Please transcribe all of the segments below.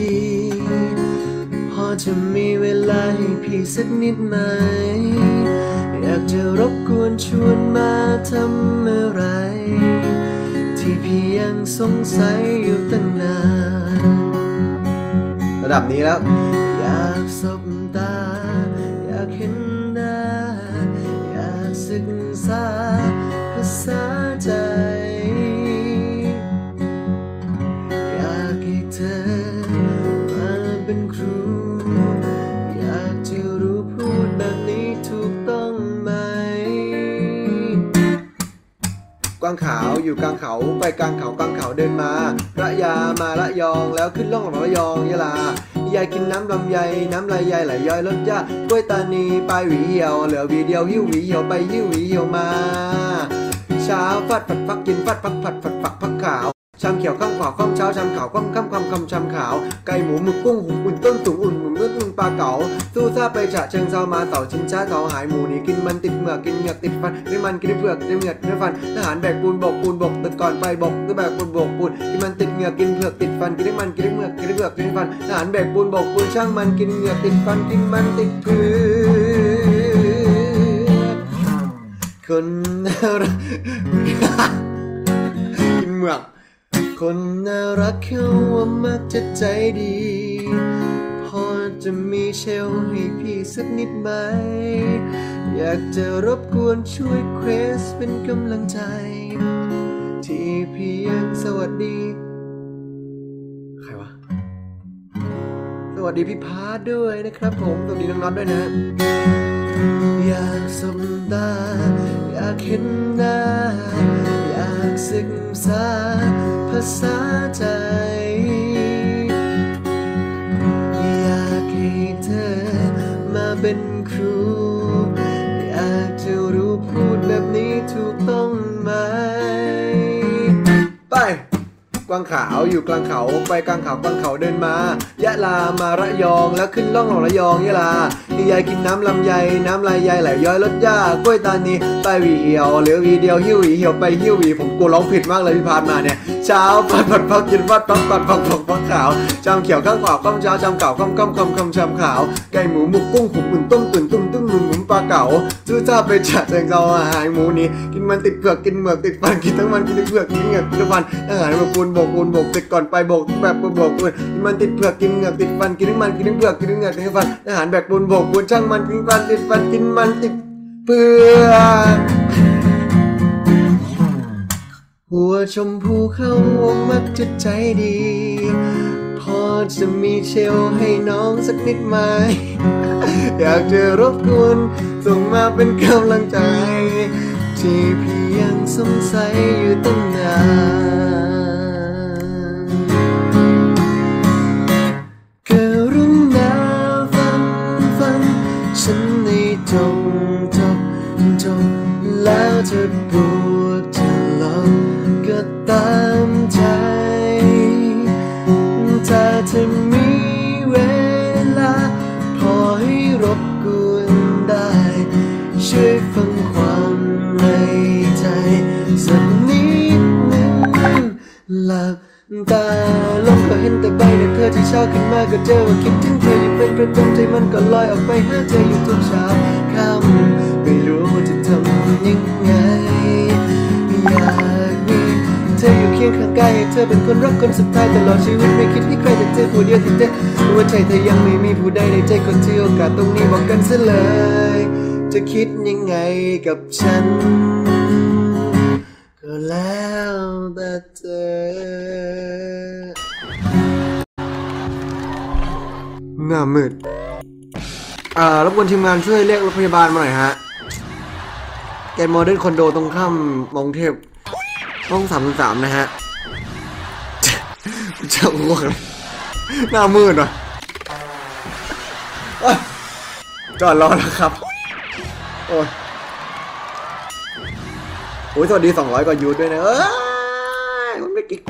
ดี พอจะมีเวลาให้พี่สักนิดไหม อยากจะรบกวนชวนมาทำอะไร ที่พี่ยังสงสัยอยู่ตั้งนาน ระดับนี้แล้ว อยากสบตา อยากเห็นหน้า อยากศึกษาภาษาใจางขาวอยู่กลางเขาไปกลางเขากลางเขาเดินมาระยามาระยองแล้วขึ้นล่องของระยองยะลายายกินน้ำลำไยน้ำลายยายไหลย้อยลดจ้ากล้วยตานีปลายหวีเหี่ยวเหลือหวีเดียวหิ้วหวีเหี่ยวไปหิ้วหวีเหี่ยวมา เช้าฟัดผัดฟักกินฟัดฟักผัดฟัดฟักผักขาว ชามเขียวข้ามขวาข้ามเช้าชามขาวข้ามข้ามคำคำชามขาว ไก่หมูหมึกกุ้งหุ่นอุ่นต้นตุ๋นอุ่นหมุนมืดอุ่นปลาเก๋าตู้ซาไปฉะเชิงเซามาเต่าชินช้าเต่าหายหมูนี่กินมันติดเหงือกกินเหงือกติดฟันกินมันกินเปลือกกินเหงือกกินฟันทหารแบกปูนบกปูนบกตื่นก่อนไปบกก็แบกปูนบกปูนกินมันติดเหงือกกินเผือกติดฟันกินมันกินเหงือกกินได้เปลือกกินฟันทหารแบกปูนบกปูนช่างมันกินเหงือกติดฟันกินมันติดเปลือกคนกกินเหมือก คนน่ารักเขาว่ามักจะใจดี พอจะมีเชลให้พี่สักนิดไหม อยากจะรบกวนช่วยเควสเป็นกำลังใจ ที่พี่ยังสวัสดี ใครวะ สวัสดีพี่พาร์ทด้วยนะครับผม สวัสดีน้องน็อตด้วยนะ อยากสบตาอยากเห็นหน้าอยากศึกษา ภาษาใจ อยากให้เธอมาเป็นครู อยากจะรู้ ขาวอยู่กลางเขาไปกลางเขากลางเขาเดินมายะลามาระยองแล้วขึ้นล่องของระยองยะลายายกินน้ำลำไยน้ำลายยายไหลย้อยรสย่ากล้วยตานีใต้หวีเหี่ยวเหลือวีเดียวหิ้วหวีเหี่ยวไปหิ้วหวีผมกูร้องผิดมากเลยพี่พานมาเนี่ยเช้าปัดปัดพักกินวัดปัดปัดพักผักพักขาวจำเขียวข้างขวาข้ามเช้าจำเก่าข้ามข้ามคำคำชำขาวไก่หมูหมุกกุ้งขุ่นอุ่นต้มตุ๋นตุ้มตุ้มหมุนหมุนปลาเก๋าซื้อจ้าไปจัดแจงเจ้าอาหารหมูนี้กินมันติดเผือกกินเหมือกติดฟันกินทั้งมันกินทั้งเผือกกินเหงือกกินทั้งฟันอาหารมาปูนบกปูนบกติดก่อนไปโบกแบบปูนบกปูนมันติดเผือกกินเหงือกติดฟันกินทั้งมันกินทั้งเผือกกินทั้งเหงือกกินทั้งฟันอาหารแบบปูนโบกปูนช่างมันกินฟันติดฟันกินมันติดเผือกหัวชมพูเข้าวงมักจะใจดี พอจะมีเชลให้น้องสักนิดไหม อยากจะรบกวนส่งมาเป็นกำลังใจ ที่พี่ยังสงสัยอยู่ตั้งนาน ฉันในจงจบจบแล้วจะบวกจะลบก็ตามใจ ถ้าเธอมีเวลา พอให้รบกวนได้ ช่วยฟังความในใจสักนิดหนึ่งหลับ ตาลงก็เห็นแต่ใบหน้าเธอที่เช้าขึ้นมาก็เจอว่าคิดถึงเธออยู่เป็นประจำใจมันก็ลอยออกไปหาเธออยู่ทุกเช้าค่ำไม่รู้จะทำยังไงอยากมีเธออยู่เคียงข้างกายให้เธอเป็นคนรักคนสุดท้ายตลอดชีวิตไม่คิดให้ใครแต่เธอผู้เดียวที่เธอหัวใจเธอยังไม่มีผู้ใดในใจคนที่โอกาสตรงนี้บอกกันซะเลยจะคิดยังไงกับฉันก็แล้วแต่เธอามืดอ่ารบกวนทีมงานช่วยเรียกรถพยาบาลมาหน่อยฮะแกนโมเดิร์นคอนโดตรงข้ามมองเทพห้องสามสามนะฮะจะอ้วกเลยหน้ามืดว่ะจอดรอแล้วครับ โอ้ยโอ้ยสวัสดีสองร้อยกว่ายูด้วยนะ เอ้ยมันไม่กิ๊ก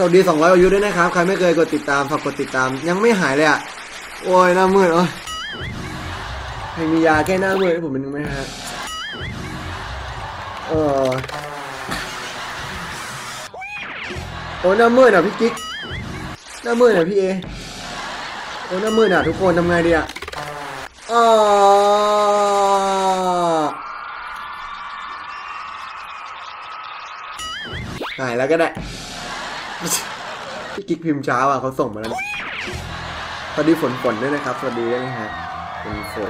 สวัสดีสองร้อยกว่ายูทด้วยนะครับ ใครไม่เคยกดติดตามฝากกดติดตาม ยังไม่หายเลยอะ โอ้ยหน้ามืดโอ้ยใครมียาแก้หน้ามืดให้ผมเป็นงไหมฮะ เออโอ้หน้ามืดอะพี่กิ๊ก หน้ามืดอะพี่เอ โอ้หน้ามืดอะทุกคนทำไงดีอะอ๋อหายแล้วก็ได้ พี่กิ๊กพิมพ์เช้าอะเขาส่งมาแล้ว สวัสดีฝนฝนด้วยนะครับ สวัสดีด้วยนะฮะเป็นฝน